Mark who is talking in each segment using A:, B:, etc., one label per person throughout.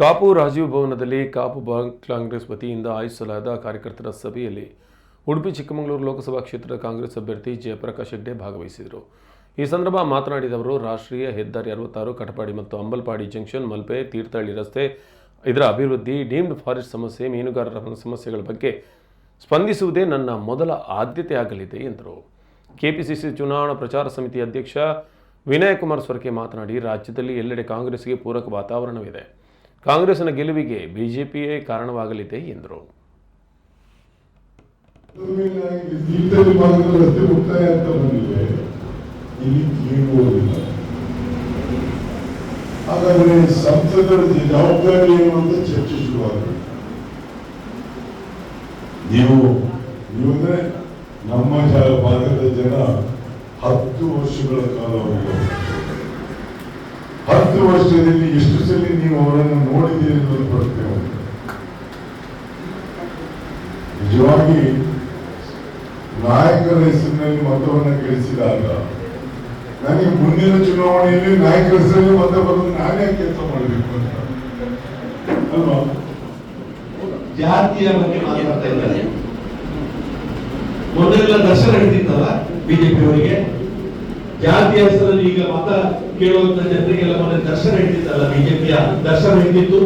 A: ಕಾಪು ರಾಜೀವ್ ಭವನದಲ್ಲಿ ಕಾಪು ಬ್ಲಾಕ್ ಕಾಂಗ್ರೆಸ್ ವತಿಯಿಂದ ಆಯೋಜಿಸಲಾದ ಕಾರ್ಯಕರ್ತರ ಸಭೆಯಲ್ಲಿ ಉಡುಪಿ ಚಿಕ್ಕಮಗಳೂರು ಲೋಕಸಭಾ ಕ್ಷೇತ್ರದ ಕಾಂಗ್ರೆಸ್ ಅಭ್ಯರ್ಥಿ ಜಯಪ್ರಕಾಶ್ ಹೆಗ್ಡೆ ಭಾಗವಹಿಸಿದರು. ಈ ಸಂದರ್ಭ ಮಾತನಾಡಿದ ಅವರು, ರಾಷ್ಟ್ರೀಯ ಹೆದ್ದಾರಿ ಅರವತ್ತಾರು, ಕಟಪಾಡಿ ಮತ್ತು ಅಂಬಲ್ಪಾಡಿ ಜಂಕ್ಷನ್, ಮಲ್ಪೆ, ತೀರ್ಥಹಳ್ಳಿ ರಸ್ತೆ, ಇದರ ಅಭಿವೃದ್ಧಿ, ಡೀಮ್ಡ್ ಫಾರೆಸ್ಟ್ ಸಮಸ್ಯೆ, ಮೀನುಗಾರರ ಸಮಸ್ಯೆಗಳ ಬಗ್ಗೆ ಸ್ಪಂದಿಸುವುದೇ ನನ್ನ ಮೊದಲ ಆದ್ಯತೆಯಾಗಲಿದೆ ಎಂದರು. ಕೆಪಿಸಿಸಿ ಚುನಾವಣಾ ಪ್ರಚಾರ ಸಮಿತಿ ಅಧ್ಯಕ್ಷ ವಿನಯ್ ಕುಮಾರ್ ಸ್ವರ್ಕೆ ಮಾತನಾಡಿ, ರಾಜ್ಯದಲ್ಲಿ ಎಲ್ಲೆಡೆ ಕಾಂಗ್ರೆಸ್ಗೆ ಪೂರಕ ವಾತಾವರಣವಿದೆ. ಕಾಂಗ್ರೆಸ್ನ ಗೆಲುವಿಗೆ ಬಿಜೆಪಿಯೇ ಕಾರಣವಾಗಲಿದೆ ಎಂದರು.
B: ಸಂಸದರ ಜವಾಬ್ದಾರಿ ಏನು ಅಂತ ಚರ್ಚೆ ನೀವು ನೀವು ನಮ್ಮ ಭಾಗದ ಜನ ಹತ್ತು ವರ್ಷಗಳ ಕಾಲ ಹತ್ತು ವರ್ಷದಲ್ಲಿ ಎಷ್ಟು ಸಲ ನೀವು ಅವರನ್ನು ಉಂಟು. ನಿಜವಾಗಿ ನಾಯಕರ ಹೆಸರಿನಲ್ಲಿ ಮತವನ್ನು ಗಳಿಸಿದಾಗ ನನಗೆ ಮುಂದಿನ ಚುನಾವಣೆಯಲ್ಲಿ ನಾಯಕರ ಹೆಸರಲ್ಲಿ ಮತ ಬರೋದು ನಾನೇ ಕೆಲಸ ಮಾಡಬೇಕು ಅಂತ. ಅಲ್ವಾ?
C: ಜಾತಿಯ ಬಗ್ಗೆ ಮಾತಾಡ್ತಾ ಇದ್ದಾರೆ. ಮೊದಲೆಲ್ಲ ದರ್ಶನ ಹಿಡಿದಿತ್ತಲ್ಲ ಬಿಜೆಪಿ ಅವರಿಗೆ ಜಾತಿಯ ಹೆಸರಲ್ಲಿ ಈಗ ಮತ ಕೇಳುವಂತ ಜನರಿಗೆಲ್ಲ ಮೊದಲು ದರ್ಶನ ಹಿಡಿದಿತ್ತಲ್ಲ ಬಿಜೆಪಿಯ ದರ್ಶನ ಹಿಡಿದಿತ್ತು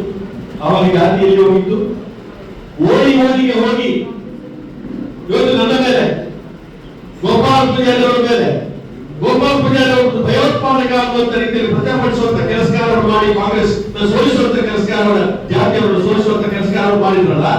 C: ಅವಾಗ ಜಾತಿಯಲ್ಲಿ ಹೋಗಿತ್ತು ಓಡಿ ಓದಿಗೆ ಹೋಗಿ, ಇವತ್ತು ನನ್ನ ಮೇಲೆ, ಗೋಪಾಲ್ ಪೂಜಾರಿ ಅವರ ಮೇಲೆ, ಗೋಪಾಲ್ ಪೂಜಾರಿ ಅವರು ಭಯೋತ್ಪಾದಕ ಆಗುವಂತ ರೀತಿಯಲ್ಲಿ ಪ್ರತಿಭಟಿಸುವಂತ ಕೆಲಸಗಾರರು ಮಾಡಿ ಕಾಂಗ್ರೆಸ್ ಸೋಲಿಸುವಂತ ಕೆಲಸಗಾರರ ಜಾತಿಯವರನ್ನು ಸೋಲಿಸುವಂತ ಕೆಲಸಗಾರರು ಮಾಡಿದ್ರಲ್ಲ